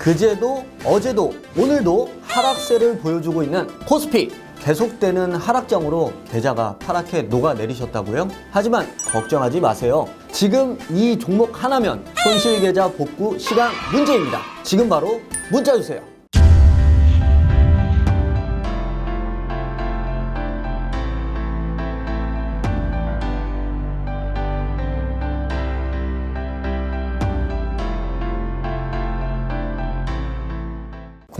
그제도 어제도 오늘도 하락세를 보여주고 있는 코스피 계속되는 하락장으로 계좌가 파랗게 녹아내리셨다고요? 하지만 걱정하지 마세요. 지금 이 종목 하나면 손실 계좌 복구 시간 문제입니다. 지금 바로 문자 주세요.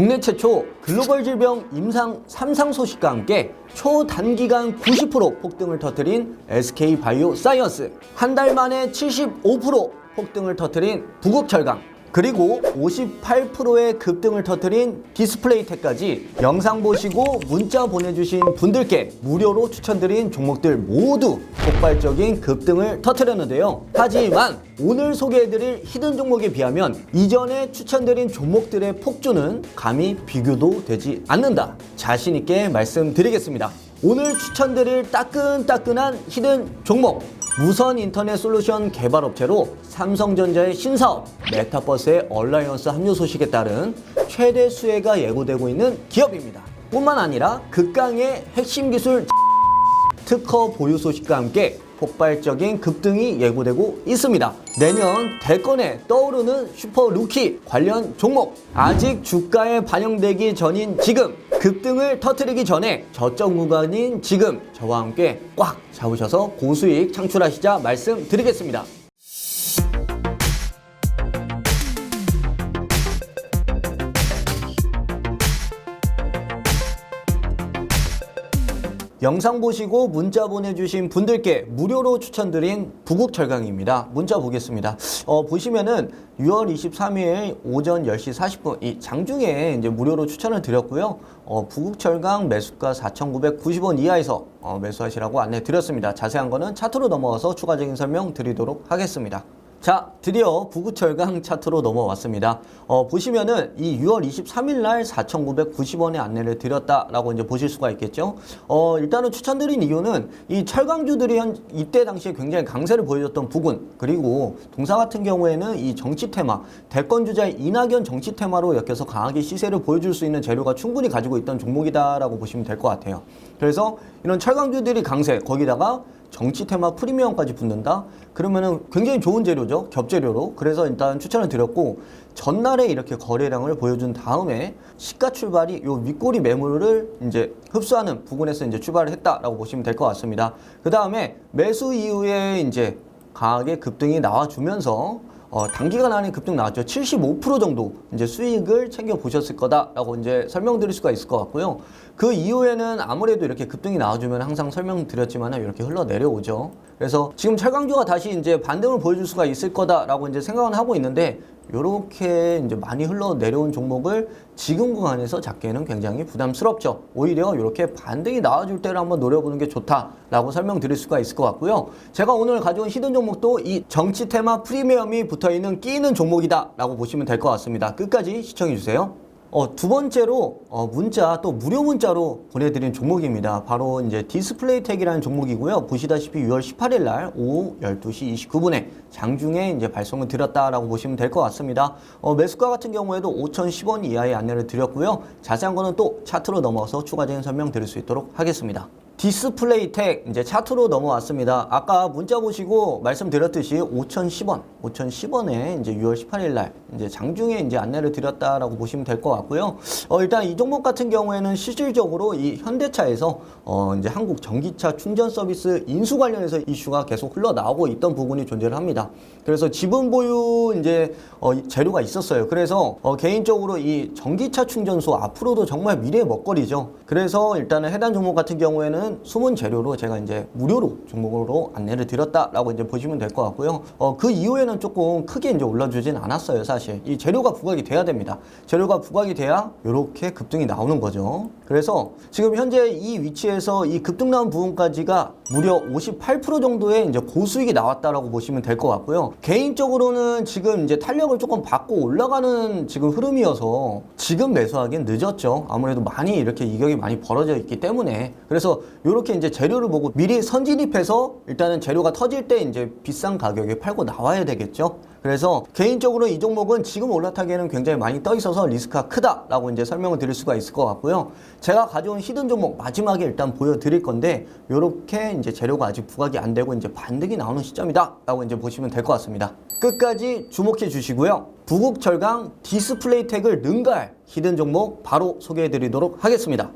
국내 최초 글로벌 질병 임상 3상 소식과 함께 초단기간 90% 폭등을 터뜨린 SK 바이오 사이언스, 한 달 만에 75% 폭등을 터뜨린 부국철강, 그리고 58%의 급등을 터뜨린 디스플레이텍까지 영상 보시고 문자 보내주신 분들께 무료로 추천드린 종목들 모두 폭발적인 급등을 터뜨렸는데요. 하지만 오늘 소개해드릴 히든 종목에 비하면 이전에 추천드린 종목들의 폭주는 감히 비교도 되지 않는다. 자신있게 말씀드리겠습니다. 오늘 추천드릴 따끈따끈한 히든 종목 무선 인터넷 솔루션 개발 업체로 삼성전자의 신사업 메타버스의 얼라이언스 합류 소식에 따른 최대 수혜가 예고되고 있는 기업입니다. 뿐만 아니라 극강의 핵심 기술 특허 보유 소식과 함께 폭발적인 급등이 예고되고 있습니다. 내년 대권에 떠오르는 슈퍼 루키 관련 종목 아직 주가에 반영되기 전인 지금 급등을 터뜨리기 전에 저점 구간인 지금 저와 함께 꽉 잡으셔서 고수익 창출하시자 말씀드리겠습니다. 영상 보시고 문자 보내주신 분들께 무료로 추천드린 부국철강입니다. 문자 보겠습니다. 어, 보시면은 6월 23일 오전 10시 40분 이 장중에 이제 무료로 추천을 드렸고요. 어, 부국철강 매수가 4,990원 이하에서 어, 매수하시라고 안내 드렸습니다. 자세한 거는 차트로 넘어가서 추가적인 설명 드리도록 하겠습니다. 자, 드디어 부구철강 차트로 넘어왔습니다. 어, 보시면은 이 6월 23일 날 4,990원의 안내를 드렸다라고 이제 보실 수가 있겠죠. 어, 일단은 추천드린 이유는 이 철강주들이 현, 이때 당시에 굉장히 강세를 보여줬던 부분, 그리고 동사 같은 경우에는 이 정치 테마, 대권 주자의 이낙연 정치 테마로 엮여서 강하게 시세를 보여줄 수 있는 재료가 충분히 가지고 있던 종목이다라고 보시면 될 것 같아요. 그래서 이런 철강주들이 강세, 거기다가 정치 테마 프리미엄까지 붙는다? 그러면은 굉장히 좋은 재료죠. 겹재료로. 그래서 일단 추천을 드렸고, 전날에 이렇게 거래량을 보여준 다음에 시가 출발이 요 윗꼬리 매물을 이제 흡수하는 부분에서 이제 출발을 했다라고 보시면 될 것 같습니다. 그 다음에 매수 이후에 이제 강하게 급등이 나와주면서 어, 단기간 안에 급등 나왔죠. 75% 정도 이제 수익을 챙겨 보셨을 거다라고 이제 설명드릴 수가 있을 것 같고요. 그 이후에는 아무래도 이렇게 급등이 나와주면 항상 설명드렸지만 이렇게 흘러 내려오죠. 그래서 지금 철강주가 다시 이제 반등을 보여줄 수가 있을 거다라고 이제 생각은 하고 있는데 이렇게 이제 많이 흘러 내려온 종목을 지금 구간에서 잡기에는 굉장히 부담스럽죠. 오히려 이렇게 반등이 나와줄 때를 한번 노려보는 게 좋다라고 설명드릴 수가 있을 것 같고요. 제가 오늘 가져온 히든 종목도 이 정치 테마 프리미엄이 붙어 있는 끼는 종목이다라고 보시면 될 것 같습니다. 끝까지 시청해 주세요. 어, 두 번째로 어, 문자 또 무료 문자로 보내드린 종목입니다. 바로 이제 디스플레이텍이라는 종목이고요. 보시다시피 6월 18일 날 오후 12시 29분에 장중에 이제 발송을 드렸다라고 보시면 될 것 같습니다. 어, 매수가 같은 경우에도 5,010원 이하의 안내를 드렸고요. 자세한 거는 또 차트로 넘어서 추가적인 설명 드릴 수 있도록 하겠습니다. 디스플레이텍 이제 차트로 넘어왔습니다. 아까 문자 보시고 말씀드렸듯이 5,010원, 5,010원에 이제 6월 18일 날 이제 장중에 이제 안내를 드렸다라고 보시면 될 것 같고요. 어, 일단 이 종목 같은 경우에는 실질적으로 이 현대차에서 어, 이제 한국 전기차 충전 서비스 인수 관련해서 이슈가 계속 흘러나오고 있던 부분이 존재를 합니다. 그래서 지분 보유 이제 어, 재료가 있었어요. 그래서 어, 개인적으로 이 전기차 충전소 앞으로도 정말 미래의 먹거리죠. 그래서 일단은 해당 종목 같은 경우에는 숨은 재료로 제가 이제 무료로 종목으로 안내를 드렸다라고 이제 보시면 될 것 같고요. 어, 그 이후에는 조금 크게 이제 올라주진 않았어요, 사실. 이 재료가 부각이 돼야 됩니다. 재료가 부각이 돼야 이렇게 급등이 나오는 거죠. 그래서 지금 현재 이 위치에서 이 급등 나온 부분까지가 무려 58% 정도의 이제 고수익이 나왔다라고 보시면 될 것 같고요. 개인적으로는 지금 이제 탄력을 조금 받고 올라가는 지금 흐름이어서 지금 매수하기엔 늦었죠. 아무래도 많이 이렇게 이격이 많이 벌어져 있기 때문에 그래서 이렇게 이제 재료를 보고 미리 선진입해서 일단은 재료가 터질 때 이제 비싼 가격에 팔고 나와야 되겠죠. 그래서 개인적으로 이 종목은 지금 올라타기에는 굉장히 많이 떠 있어서 리스크가 크다라고 이제 설명을 드릴 수가 있을 것 같고요. 제가 가져온 히든 종목 마지막에 일단 보여드릴 건데 이렇게 이제 재료가 아직 부각이 안 되고 이제 반등이 나오는 시점이다라고 이제 보시면 될 것 같습니다. 끝까지 주목해 주시고요. 부국철강 디스플레이텍을 능가할 히든 종목 바로 소개해 드리도록 하겠습니다.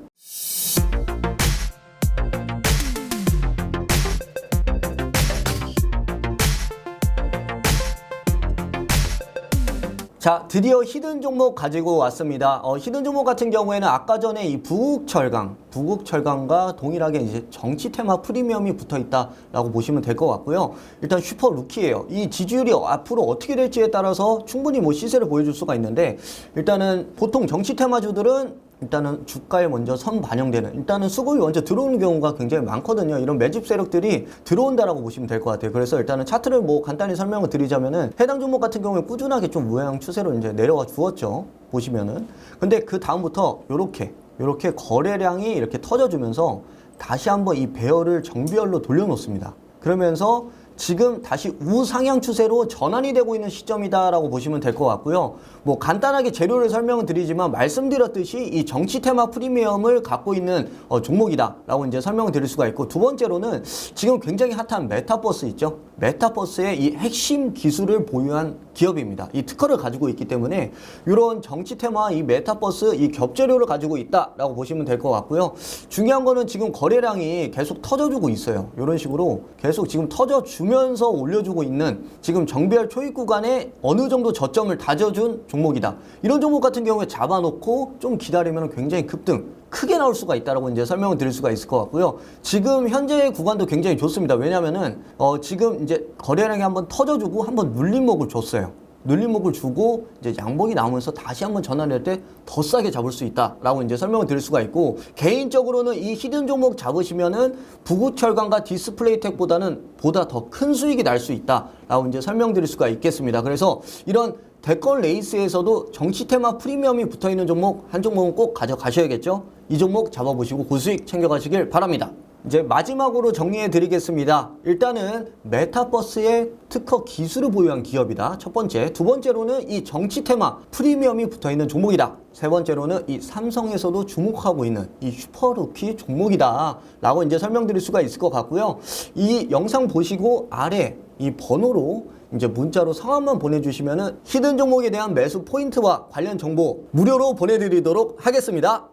자, 드디어 히든 종목 가지고 왔습니다. 어, 히든 종목 같은 경우에는 아까 전에 이 부국철강, 부국철강과 동일하게 이제 정치 테마 프리미엄이 붙어 있다라고 보시면 될 것 같고요. 일단 슈퍼 루키예요. 이 지지율이 앞으로 어떻게 될지에 따라서 충분히 뭐 시세를 보여줄 수가 있는데 일단은 보통 정치 테마주들은 일단은 주가에 먼저 선 반영되는 일단은 수급이 먼저 들어오는 경우가 굉장히 많거든요. 이런 매집 세력들이 들어온다라고 보시면 될 것 같아요. 그래서 일단은 차트를 뭐 간단히 설명을 드리자면은 해당 종목 같은 경우에 꾸준하게 좀 우양 추세로 이제 내려와 주었죠. 보시면은 근데 그 다음부터 요렇게 요렇게 거래량이 이렇게 터져주면서 다시 한번 이 배열을 정비열로 돌려놓습니다. 그러면서 지금 다시 우상향 추세로 전환이 되고 있는 시점이다라고 보시면 될 것 같고요. 뭐 간단하게 재료를 설명을 드리지만 말씀드렸듯이 이 정치 테마 프리미엄을 갖고 있는 어, 종목이다라고 이제 설명을 드릴 수가 있고 두 번째로는 지금 굉장히 핫한 메타버스 있죠. 메타버스의 이 핵심 기술을 보유한 기업입니다. 이 특허를 가지고 있기 때문에 이런 정치 테마 이 메타버스 이 겹재료를 가지고 있다라고 보시면 될 것 같고요. 중요한 거는 지금 거래량이 계속 터져주고 있어요. 이런 식으로 계속 지금 터져주면서 올려주고 있는 지금 정비할 초입 구간에 어느 정도 저점을 다져준 종목이다. 이런 종목 같은 경우에 잡아놓고 좀 기다리면 굉장히 급등 크게 나올 수가 있다라고 이제 설명을 드릴 수가 있을 것 같고요. 지금 현재 구간도 굉장히 좋습니다. 왜냐면은 어 지금 이제 거래량이 한번 터져주고 한번 눌림목을 줬어요. 눌림목을 주고 이제 양봉이 나오면서 다시 한번 전환할 때 더 싸게 잡을 수 있다라고 이제 설명을 드릴 수가 있고 개인적으로는 이 히든 종목 잡으시면은 부구철강과 디스플레이텍보다는 보다 더 큰 수익이 날 수 있다라고 이제 설명드릴 수가 있겠습니다. 그래서 이런 대권 레이스에서도 정치 테마 프리미엄이 붙어 있는 종목 한 종목은 꼭 가져가셔야겠죠. 이 종목 잡아보시고 고수익 챙겨가시길 바랍니다. 이제 마지막으로 정리해 드리겠습니다. 일단은 메타버스의 특허 기술을 보유한 기업이다. 첫 번째. 두 번째로는 이 정치 테마 프리미엄이 붙어 있는 종목이다. 세 번째로는 이 삼성에서도 주목하고 있는 이 슈퍼루키 종목이다. 라고 이제 설명드릴 수가 있을 것 같고요. 이 영상 보시고 아래 이 번호로 이제 문자로 성함만 보내주시면은 히든 종목에 대한 매수 포인트와 관련 정보 무료로 보내드리도록 하겠습니다.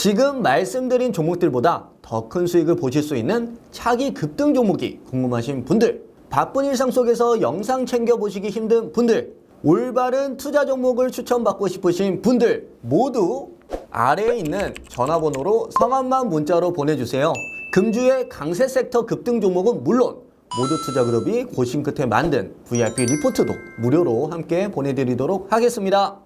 지금 말씀드린 종목들보다 더 큰 수익을 보실 수 있는 차기 급등 종목이 궁금하신 분들, 바쁜 일상 속에서 영상 챙겨보시기 힘든 분들, 올바른 투자 종목을 추천받고 싶으신 분들 모두 아래에 있는 전화번호로 성함만 문자로 보내주세요. 금주의 강세 섹터 급등 종목은 물론 모두 투자 그룹이 고심 끝에 만든 VIP 리포트도 무료로 함께 보내드리도록 하겠습니다.